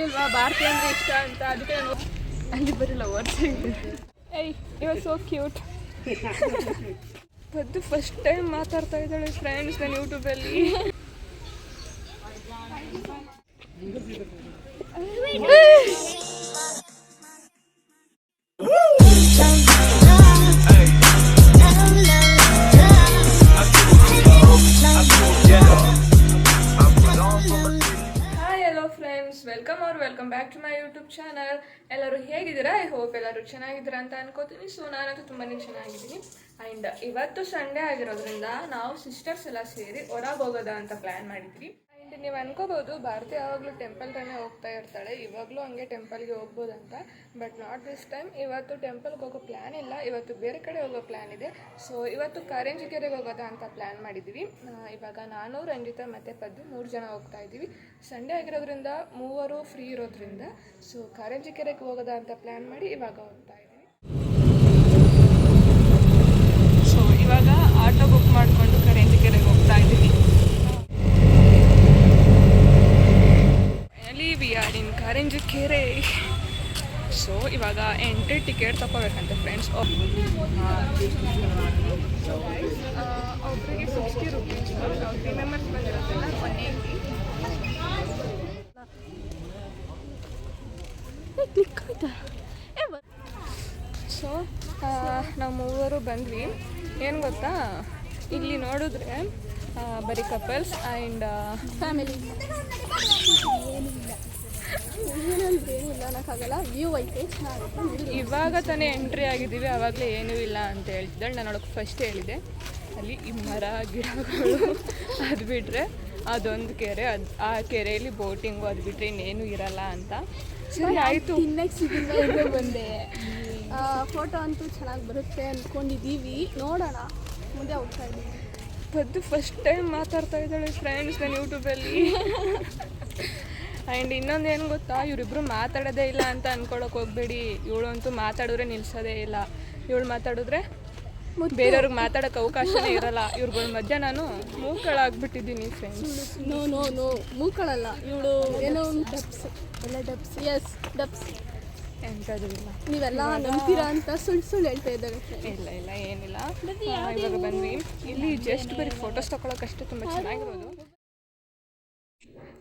ಹೇಳಿರ್ಲಿಲ್ವಾ ಭಾರತಿ ಅಂದ್ರೆ ಇಷ್ಟ ಅಂತ. ಅದಕ್ಕೆ ನಾನು ಅಲ್ಲಿ ಬರಲ್ಲ ವರ್ಸ್ ಏಯ್ ಸೋ ಕ್ಯೂಟ್ ಅದು ಫಸ್ಟ್ ಟೈಮ್ ಮಾತಾಡ್ತಾ ಇದ್ದಾಳೆ ಫ್ರೆಂಡ್ಸ್ ನಾನು ಯೂಟ್ಯೂಬಲ್ಲಿ ಯೂಟ್ಯೂಬ್ ಚಾನಲ್ ಎಲ್ಲರೂ ಹೇಗಿದ್ದೀರಾ? ಐ ಹೋಪ್ ಎಲ್ಲರೂ ಚೆನ್ನಾಗಿದ್ದೀರಾ ಅಂತ ಅನ್ಕೋತೀನಿ. ಸೊ ನಾನಂತೂ ತುಂಬಾ ಚೆನ್ನಾಗಿದ್ದೀನಿ. ಆ್ಯಂಡ್ ಇವತ್ತು ಸಂಡೇ ಆಗಿರೋದ್ರಿಂದ ನಾವು ಸಿಸ್ಟರ್ಸ್ ಎಲ್ಲ ಸೇರಿ ಹೊರಗೆ ಹೋಗೋದ ಅಂತ ಪ್ಲ್ಯಾನ್ ಮಾಡಿದ್ವಿ. ನೀವು ಅನ್ಕೋಬೋದು, ಭಾರತಿ ಯಾವಾಗಲೂ ಟೆಂಪಲ್ ತಾನೇ ಹೋಗ್ತಾ ಇರ್ತಾಳೆ. ಇವಾಗಲೂ ಹಂಗೆ ಟೆಂಪಲ್ಗೆ ಹೋಗ್ಬೋದಂತ. ಬಟ್ ನಾಟ್ ದಿಸ್ ಟೈಮ್ ಇವತ್ತು ಟೆಂಪಲ್ಗೆ ಹೋಗೋ ಪ್ಲ್ಯಾನ್ ಇಲ್ಲ. ಇವತ್ತು ಬೇರೆ ಕಡೆ ಹೋಗೋ ಪ್ಲ್ಯಾನ್ ಇದೆ. ಸೊ ಇವತ್ತು ಕಾರಂಜಿ ಕೆರೆಗೆ ಹೋಗೋದಾ ಅಂತ ಪ್ಲ್ಯಾನ್ ಮಾಡಿದ್ವಿ. ಇವಾಗ ನಾನು ರಂಜಿತಾ ಮತ್ತು ಪದ್ದು ಮೂರು ಜನ ಹೋಗ್ತಾ ಇದ್ದೀವಿ. ಸಂಡೇ ಆಗಿರೋದ್ರಿಂದ ಮೂವರು ಫ್ರೀ ಇರೋದ್ರಿಂದ. ಸೊ ಕಾರಂಜಿ ಕೆರೆಗೆ ಹೋಗೋದಾ ಅಂತ ಪ್ಲ್ಯಾನ್ ಮಾಡಿ ಇವಾಗ ಹೋಗ್ತಾ ಇದ್ದೀವಿ ಸೊ ಇವಾಗ ಆಟೋ ಬುಕ್ ಮಾಡಿಕೊಂಡು ಕಾರಂಜಿ ಕೆರೆಗೆ ಹೋಗ್ತಾ ಇದ್ದೀವಿ finally we are in Karanji ಕೆರೆ ಸೊ ಇವಾಗ ಎಂಟ್ರಿ ಟಿಕೆಟ್ ತಗೋಬೇಕಂತೆ ಫ್ರೆಂಡ್ಸ್ ಒಬ್ಬರಿಗೆ ಸಿಕ್ಸ್ಟಿ ರುಪೀಸ್ ತ್ರೀ ಮೆಂಬರ್ಸ್ ಬಂದಿರೋದ್ರಿಂದ ಒನ್ ಏಯ್ಟಿ ಕ್ಲಿಕ್ ಆಯ್ತಾ? ಸೊ ನಾವು ಮೂವರು ಬಂದ್ವಿ. ಏನು ಗೊತ್ತಾ? ಇಲ್ಲಿ ನೋಡಿದ್ರೆ ಬರೀ ಕಪಲ್ಸ್ ಆ್ಯಂಡ್ ಫ್ಯಾಮಿಲಿ ಅನ್ನೋಕ್ಕಾಗಲ್ಲ ವ್ಯೂ ಐತೆ ಚೆನ್ನಾಗೈತೆ ಇವಾಗ ತಾನೇ ಎಂಟ್ರಿ ಆಗಿದ್ದೀವಿ ಆವಾಗಲೇ ಏನೂ ಇಲ್ಲ ಅಂತ ಹೇಳ್ತಿದ್ದಾಳೆ. ನಾನು ನೋಡೋಕೆ ಫಸ್ಟ್ ಹೇಳಿದೆ. ಅಲ್ಲಿ ಈ ಮರ ಗಿಡಗಳು ಅದು ಬಿಟ್ಟರೆ ಅದೊಂದು ಕೆರೆ. ಅದು ಆ ಕೆರೆಯಲ್ಲಿ ಬೋಟಿಂಗು ಅದು ಬಿಟ್ಟರೆ ಇನ್ನೇನು ಇರಲ್ಲ ಅಂತ. ಸರಿ ಆಯಿತು. ಬಂದೆ. ಫೋಟೋ ಅಂತೂ ಚೆನ್ನಾಗಿ ಬರುತ್ತೆ ಅಂದ್ಕೊಂಡಿದ್ದೀವಿ ನೋಡೋಣ. ಮುಂದೆ ಹೋಗ್ತಾ ಇದ್ದೀವಿ ಅದು ಫಸ್ಟ್ ಟೈಮ್ ಮಾತಾಡ್ತಾ ಇದ್ದಾಳೆ ಫ್ರೆಂಡ್ಸ್ ನಾನು ಯೂಟ್ಯೂಬಲ್ಲಿ ಆ್ಯಂಡ್ ಇನ್ನೊಂದು ಏನು ಗೊತ್ತಾ ಇವರಿಬ್ಬರು ಮಾತಾಡೋದೇ ಇಲ್ಲ ಅಂತ ಅನ್ಕೊಳಕ್ಕೆ ಹೋಗ್ಬೇಡಿ. ಇವಳು ಅಂತೂ ಮಾತಾಡಿದ್ರೆ ನಿಲ್ಸೋದೇ ಇಲ್ಲ. ಇವಳು ಮಾತಾಡಿದ್ರೆ ಬೇರೆಯವ್ರಿಗೆ ಮಾತಾಡೋಕೆ ಅವಕಾಶನೇ ಇರಲ್ಲ. ಇವ್ರುಗಳ ಮಧ್ಯ ನಾನು ಮೂಕಳಾಗ್ಬಿಟ್ಟಿದ್ದೀನಿ ಫ್ರೆಂಡ್ಸ್ ನೋ ನೋ ನೋ ಮೂಕಳಲ್ಲ. ಇವಳು ಏನೋ ಒಂದು ಡಬ್ಸ್. ಎಲ್ಲ ಡಬ್ಸ್. S dubs. ಎಂಥದ್ದು ಇಲ್ಲ. ನೀವೆಲ್ಲ ನಂಬ್ತೀರಾ ಅಂತ ಸುಳ್ಳು ಸುಳ್ಳು ಹೇಳ್ತಾ ಇದ್ದಾರೆ ಇಲ್ಲ ಇಲ್ಲ ಏನಿಲ್ಲ. ಇವಾಗ ಬಂದ್ವಿ ಇಲ್ಲಿ ಜಸ್ಟ್ ಬರೀ ಫೋಟೋಸ್ ತೊಗೊಳಕ್ಕಷ್ಟೇ ತುಂಬ ಚೆನ್ನಾಗಿರೋದು.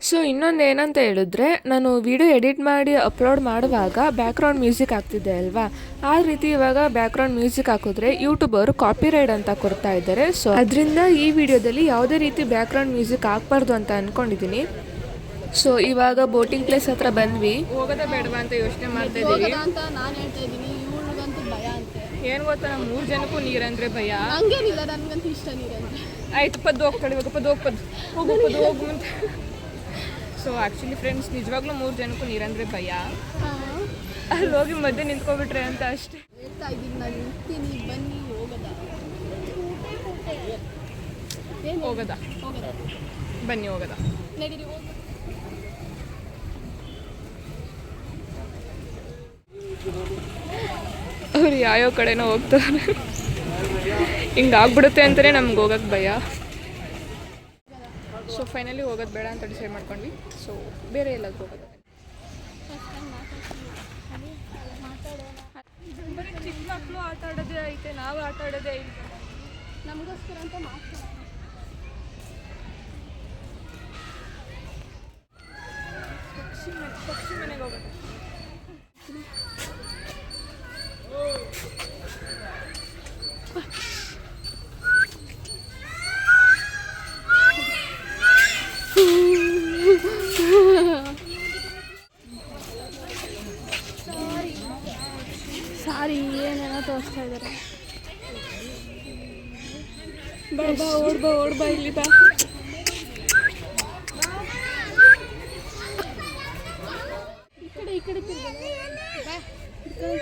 ಸೊ ಇನ್ನೊಂದು ಏನಂತ ಹೇಳಿದ್ರೆ ನಾನು ವಿಡಿಯೋ ಎಡಿಟ್ ಮಾಡಿ ಅಪ್ಲೋಡ್ ಮಾಡುವಾಗ ಬ್ಯಾಕ್ಗ್ರೌಂಡ್ ಮ್ಯೂಸಿಕ್ ಆಗ್ತಿದೆ ಅಲ್ವಾ? ಆ ರೀತಿ ಇವಾಗ ಬ್ಯಾಕ್ಗ್ರೌಂಡ್ ಮ್ಯೂಸಿಕ್ ಹಾಕಿದ್ರೆ ಯೂಟ್ಯೂಬ್ ಅವರು ಕಾಪಿರೈಡ್ ಅಂತ ಕೊಡ್ತಾ ಇದ್ದಾರೆ. ಸೊ ಅದರಿಂದ ಈ ವಿಡಿಯೋದಲ್ಲಿ ಯಾವುದೇ ರೀತಿ ಬ್ಯಾಕ್ಗ್ರೌಂಡ್ ಮ್ಯೂಸಿಕ್ ಹಾಕ್ಬಾರ್ದು ಅಂತ ಅಂದ್ಕೊಂಡಿದ್ದೀನಿ ಸೊ ಇವಾಗ ಬೋಟಿಂಗ್ ಪ್ಲೇಸ್ ಹತ್ರ ಬಂದ್ವಿ. ಹೋಗೋದ ಬೇಡವಾ ಅಂತ ಯೋಚನೆ ಮಾಡ್ತಾ ಅಂತ ನಾನು ಹೇಳ್ತಾ ಇದ್ದೀನಿ. ಇವಳಿಗಂತೂ ಭಯ ಅಂತೆ. ಏನು ಗೊತ್ತಾ ನಮ್ಮ ಮೂರು ಜನಕ್ಕೂ ನೀರಂದ್ರೆ ಭಯ? ಹಂಗೇನಿಲ್ಲ ನನಗಂತೂ ಇಷ್ಟ ನೀರಂದ್ರೆ ಆಯ್ತು ಪದ್ದು ಹೋಗ್ತಾಳೆ ಇವಾಗ ಪದ್ದು ಹೋಗ್ಬೋದು ಹೋಗು ಪದ್ದು ಹೋಗು ಅಂತ. ಸೊ ಆ್ಯಕ್ಚುಲಿ ಫ್ರೆಂಡ್ಸ್ ನಿಜವಾಗ್ಲೂ ಮೂರು ಜನಕ್ಕೂ ನೀರಂದ್ರೆ ಭಯ. ಅಲ್ಲಿ ಹೋಗಿ ಮಧ್ಯೆ ನಿಂತ್ಕೊಬಿಟ್ರೆ ಅಂತ ಅಷ್ಟೇ. ಹೇಳ್ತಾ ಇದ್ದೀನಿ ನಾನು ನಿಂತೀನಿ ಬನ್ನಿ ಹೋಗದ. ಬನ್ನಿ ಹೋಗೋದ. ನಡೀರಿ ಅವ್ರು ಯಾವ್ಯಾವ ಕಡೆನೋ ಹೋಗ್ತಾರೆ. ಹಿಂಗಾಗ್ಬಿಡುತ್ತೆ ಅಂತಲೇ ನಮ್ಗೆ ಹೋಗಕ್ಕೆ ಭಯ. ಫೈನಲಿ ಹೋಗೋದು ಬೇಡ ಅಂತ ಡಿಸೈಡ್ ಮಾಡ್ಕೊಂಡ್ವಿ. ಸೊ ಬೇರೆ ಎಲ್ಲಾದ್ರೂ ಹೋಗೋದು. ಬರೀ ಚಿಕ್ಕ ಮಕ್ಕಳು ಆಟ ಆಡೋದೇ ಐತೆ ನಾವು ಆಟ ಆಡೋದೇ ಐತೆ ನಮಗೋಸ್ಕರ ಅಂತ ಮಾತಾಡೋಣ ಪಕ್ಷಿ ಮನೆ ಪಕ್ಷಿ ಮನೆಗೆ ಹೋಗೋದು. ಸಾರಿ ಏನೇನೋ ತೋರಿಸ್ತಾ ಇದ್ದಾರೆ. ಬಾ ಬಾ, ಓಡ್ ಬಾ ಓಡ್, ಬಾ ಇಲ್ಲಿ ಬಾ. ಈ ಕಡೆ ಈ ಕಡೆ ತಿರ್ಗಲ್ಲ. ಬಾ.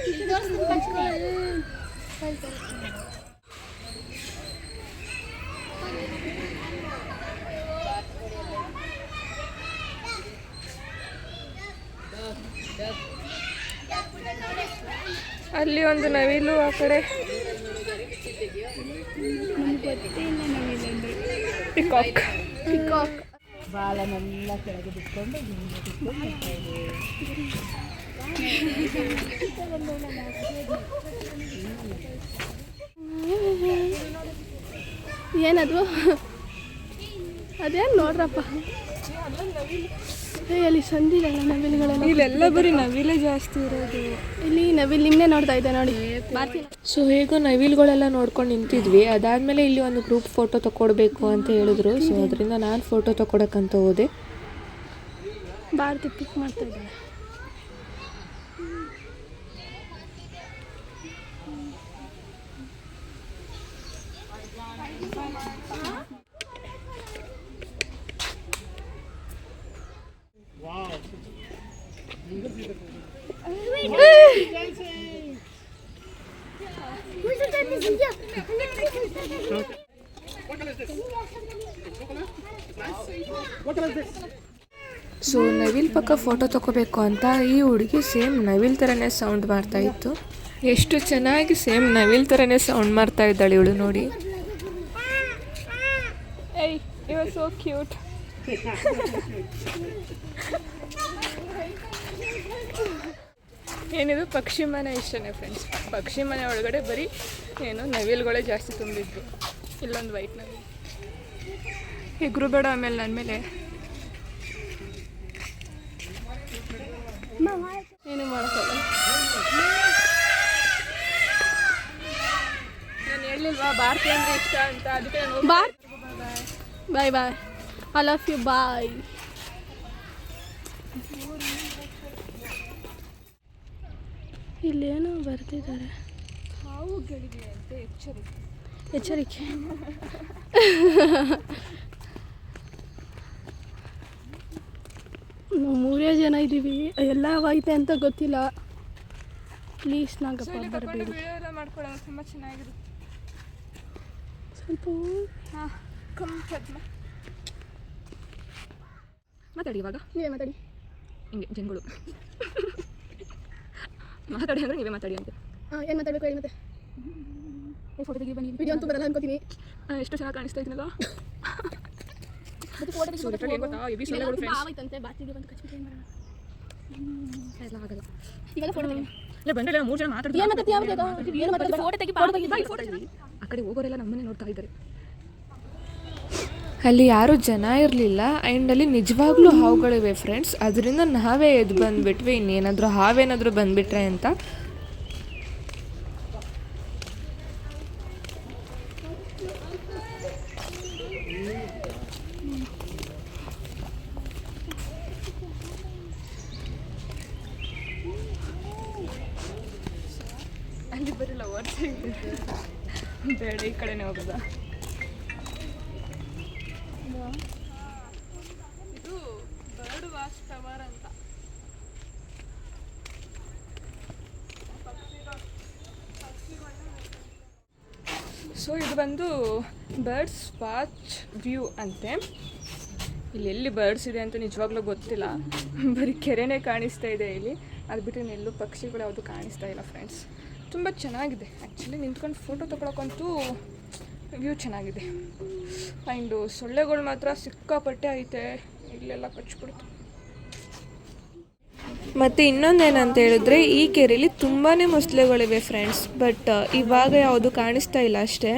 ಈ ಕಡೆ ತಿರ್ಗು. ಹೇಳ್ತಾರೆ. ಅಲ್ಲಿ ಒಂದು ನವಿಲು ಆ ಕಡೆ. ಪಿಕಾಕ್ ಪಿಕಾಕ್ ಬಾಲನೆಲ್ಲ ಕೆಳಗೆ ಬಿಟ್ಕೊಂಡು. ಏನದು? ಅದೇನು ನೋಡ್ರಪ್ಪ? ಏ ಅಲ್ಲಿ ಸಂದಿಲ್ಲ ನವಿಲುಗಳೆಲ್ಲ ಇಲ್ಲೆಲ್ಲ ಬರೀ ನವಿಲೇ ಜಾಸ್ತಿ ಇರೋದು. ಇಲ್ಲಿ ನವಿಲು ನಿಮ್ಮನೆ ನೋಡ್ತಾ ಇದ್ದೆ ನೋಡಿ. ಸೊ ಹೇಗೋ ನವಿಲುಗಳೆಲ್ಲ ನೋಡ್ಕೊಂಡು ನಿಂತಿದ್ವಿ. ಅದಾದಮೇಲೆ ಇಲ್ಲಿ ಒಂದು ಗ್ರೂಪ್ ಫೋಟೋ ತಗೊಳ್ಬೇಕು ಅಂತ ಹೇಳಿದ್ರು. ಸೊ ಅದರಿಂದ ನಾನು ಫೋಟೋ ತಗೊಳಕ್ಕಂತ ಹೋದೆ. ಭಾರತಿ ಪಿಕ್ ಮಾಡ್ತಾ ಇದ್ದಾಳೆ. ಸೊ ನವಿಲ್ ಪಕ್ಕ ಫೋಟೋ ತಗೋಬೇಕು ಅಂತ ಈ ಹುಡುಗಿ ಸೇಮ್ ನವಿಲ್ ಥರನೇ ಸೌಂಡ್ ಮಾಡ್ತಾ ಇತ್ತು. ಎಷ್ಟು ಚೆನ್ನಾಗಿ ಸೇಮ್ ನವಿಲ್ ಥರನೇ ಸೌಂಡ್ ಮಾಡ್ತಾ ಇದ್ದಾಳೆ ಇವಳು ನೋಡಿ. ಸೋ ಕ್ಯೂಟ್ ಏನಿದು? ಪಕ್ಷಿ ಮನೆ ಇಷ್ಟನೇ ಫ್ರೆಂಡ್ಸ್ ಪಕ್ಷಿ ಮನೆ ಒಳಗಡೆ ಬರೀ ಏನು ನವಿಲುಗಳೇ ಜಾಸ್ತಿ ತುಂಬಿದ್ದು. ಇಲ್ಲೊಂದು ವೈಟ್ ನವಿಲ್. ಹೆಗ್ರು ಬೇಡ ಆಮೇಲೆ ನನ್ನ ಮೇಲೆ. ಏನು ಮಾಡೋಕ್ಕಲ್ಲ ನಾನು ಇಷ್ಟ ಅಂತ. ಅದಕ್ಕೆ bye bye bye I love you bye ಇಲ್ಲೇನೋ ಬರ್ತಿದ್ದಾರೆ ಹಾವುಗಳಿವೆ ಅಂತ ಎಚ್ಚರಿಕೆ. ಎಚ್ಚರಿಕೆ. ನಾವು ಮೂರೇ ಜನ ಇದ್ದೀವಿ ಎಲ್ಲ ಐತೆ ಅಂತ ಗೊತ್ತಿಲ್ಲ. ಪ್ಲೀಸ್ ನಾಗಪ್ಪ ಬರಬೇಡಿ. ವಿಡಿಯೋ ತುಂಬ ಚೆನ್ನಾಗಿರುತ್ತೆ. ಸ್ವಲ್ಪ ಕಮ್ ಮಾತಾಡಿ ಇವಾಗ. ಏನು ಮಾತಾಡಿ? ಹಿಂಗೆ ಜನಗಳು. ಮಾತಾಡಿ ಅಂದ್ರೆ ನೀವೇ ಮಾತಾಡಿ ಅಂತ. ಹಾಂ ಏನು ಮಾತಾಡಬೇಕು ಹೇಳಿ ಮತ್ತೆ? ಫೋಟೋ ತೆಗಿ ಬನ್ನಿ. ವಿಡಿಯೋ ಅಂತೂ ಬರಲ್ಲ ಅನ್ಕೋತೀನಿ. ಎಷ್ಟು ಚೆನ್ನಾಗಿ ಕಾಣಿಸ್ತಾ ಇದ್ನಲ್ಲ? ಮತ್ತೆ ಫೋಟೋ ಸೊ ಲಿಟ್ರಲಿ ಏನು ಗೊತ್ತಾ ಎಬಿ ಫ್ರೆಂಡ್ಸ್ ಆಯ್ತಂತೆ ಬಾತಿಗೆ ಬಂದು ಕಚ್ಬಿಟ್ಟು ಏನು ಮಾಡೋಣ? ಎಲ್ಲ ಆಗಲ್ಲ. ಇವಾಗ ಫೋಟೋ ತೆಗಿ ಇಲ್ಲ ಬಂದ್ರೆ ಮೂರು ಜನ ಮಾತಾಡ್ತಾರೆ. ಆ ಕಡೆ ಹೋಗೋರೆಲ್ಲ ನಮ್ಮನ್ನೇ ನೋಡ್ತಾ ಇದ್ದಾರೆ. ಅಲ್ಲಿ ಯಾರು ಜನ ಇರಲಿಲ್ಲ ಆ್ಯಂಡ್ ಅಲ್ಲಿ ನಿಜವಾಗ್ಲೂ ಹಾವುಗಳಿವೆ ಫ್ರೆಂಡ್ಸ್ ಅದರಿಂದ ನಾವೇ ಎದ್ದು ಬಂದುಬಿಟ್ವಿ, ಇನ್ನೇನಾದರೂ ಹಾವೇನಾದರೂ ಬಂದುಬಿಟ್ರೆ ಅಂತ. ಅಲ್ಲಿ ಬೇಡ, ಈ ಕಡೆನೇ ಹೋಗೋದಾ ಇದು ಬರ್ಡ್ ವಾಚ್ ಟವರ್ ಅಂತ ಸೊ ಇದು ಬಂದು ಬರ್ಡ್ಸ್ ವಾಚ್ ವ್ಯೂ ಅಂತೆ. ಇಲ್ಲಿ ಎಲ್ಲಿ ಬರ್ಡ್ಸ್ ಇದೆ ಅಂತ ನಿಜವಾಗ್ಲೂ ಗೊತ್ತಿಲ್ಲ. ಬರೀ ಕೆರೆನೇ ಕಾಣಿಸ್ತಾ ಇದೆ ಇಲ್ಲಿ. ಅದು ಬಿಟ್ಟರೆ ಎಲ್ಲೂ ಪಕ್ಷಿಗಳು ಯಾವುದು ಕಾಣಿಸ್ತಾ ಇಲ್ಲ ಫ್ರೆಂಡ್ಸ್ ತುಂಬ ಚೆನ್ನಾಗಿದೆ. ಆ್ಯಕ್ಚುಲಿ ನಿಂತ್ಕೊಂಡು ಫೋಟೋ ತೊಗೊಳಕ್ಕಂತೂ ವ್ಯೂ ಚೆನ್ನಾಗಿದೆ. ಆ್ಯಂಡು ಸೊಳ್ಳೆಗಳು ಮಾತ್ರ ಸಿಕ್ಕಾಪಟ್ಟೆ ಐತೆ. ಇಲ್ಲೆಲ್ಲ ಕಚ್ಬಿಡ್ತು ಮತ್ತು ಇನ್ನೊಂದೇನಂತ ಹೇಳಿದ್ರೆ, ಈ ಕೆರೆಯಲ್ಲಿ ತುಂಬಾ ಮೊಸಳೆಗಳಿವೆ ಫ್ರೆಂಡ್ಸ್ ಬಟ್ ಇವಾಗ ಯಾವುದು ಕಾಣಿಸ್ತಾ ಇಲ್ಲ ಅಷ್ಟೇ.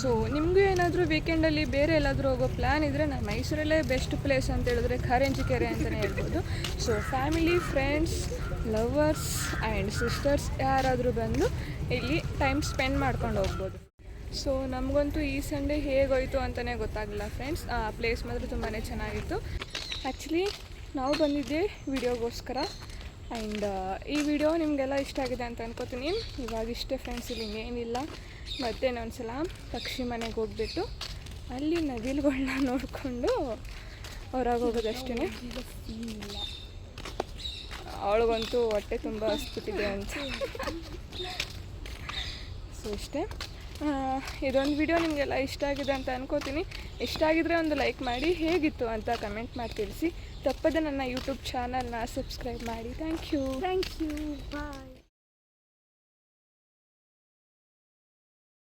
ಸೊ ನಿಮಗೂ ಏನಾದರೂ ವೀಕೆಂಡಲ್ಲಿ ಬೇರೆ ಎಲ್ಲಾದರೂ ಹೋಗೋ ಪ್ಲ್ಯಾನ್ ಇದ್ದರೆ ನಾನು ಮೈಸೂರಲ್ಲೇ ಬೆಸ್ಟ್ ಪ್ಲೇಸ್ ಅಂತ ಹೇಳಿದ್ರೆ ಕಾರಂಜಿ ಕೆರೆ ಅಂತಲೇ ಹೇಳ್ಬೋದು. So family friends lovers and sisters ಯಾರಾದರೂ ಬಂದು ಇಲ್ಲಿ ಟೈಮ್ ಸ್ಪೆಂಡ್ ಮಾಡ್ಕೊಂಡು ಹೋಗ್ಬೋದು. ಸೊ ನಮಗಂತೂ ಈ ಸಂಡೇ ಹೇಗೋಯ್ತು ಅಂತಲೇ ಗೊತ್ತಾಗಲಿಲ್ಲ ಫ್ರೆಂಡ್ಸ್ ಆ ಪ್ಲೇಸ್ ಮಾತ್ರ ತುಂಬಾ ಚೆನ್ನಾಗಿತ್ತು. ಆ್ಯಕ್ಚುಲಿ ನಾವು ಬಂದಿದ್ದೆ ವಿಡಿಯೋಗೋಸ್ಕರ. ಆ್ಯಂಡ್ ಈ ವಿಡಿಯೋ ನಿಮಗೆಲ್ಲ ಇಷ್ಟ ಆಗಿದೆ ಅಂತ ಅನ್ಕೋತೀನಿ. ಇವಾಗ ಇಷ್ಟೇ ಫ್ರೆಂಡ್ಸ್ ಇಲ್ಲಿ ಇನ್ನೇನಿಲ್ಲ ಮತ್ತೆ ಇನ್ನೊಂದ್ಸಲ ಪಕ್ಷಿ ಮನೆಗೆ ಹೋಗ್ಬಿಟ್ಟು ಅಲ್ಲಿ ನವಿಲುಗಳನ್ನ ನೋಡಿಕೊಂಡು ಹೊರಗೆ ಹೋಗೋದಷ್ಟೇ ಅವಳಿಗಂತೂ ಹೊಟ್ಟೆ ತುಂಬ ಹಸ್ಬಿಟ್ಟಿದೆ ಅಂತ. ಸೊ ಇಷ್ಟೇ. ಇದೊಂದು ವಿಡಿಯೋ ನಿಮಗೆಲ್ಲ ಇಷ್ಟ ಆಗಿದೆ ಅಂತ ಅನ್ಕೋತೀನಿ. ಇಷ್ಟ ಆಗಿದ್ರೆ ಒಂದು ಲೈಕ್ ಮಾಡಿ, ಹೇಗಿತ್ತು ಅಂತ ಕಮೆಂಟ್ ಮಾಡಿ ತಿಳಿಸಿ. ತಪ್ಪದೆ ನನ್ನ ಯೂಟ್ಯೂಬ್ ಚಾನಲ್ನ ಸಬ್ಸ್ಕ್ರೈಬ್ ಮಾಡಿ. Thank you thank you bye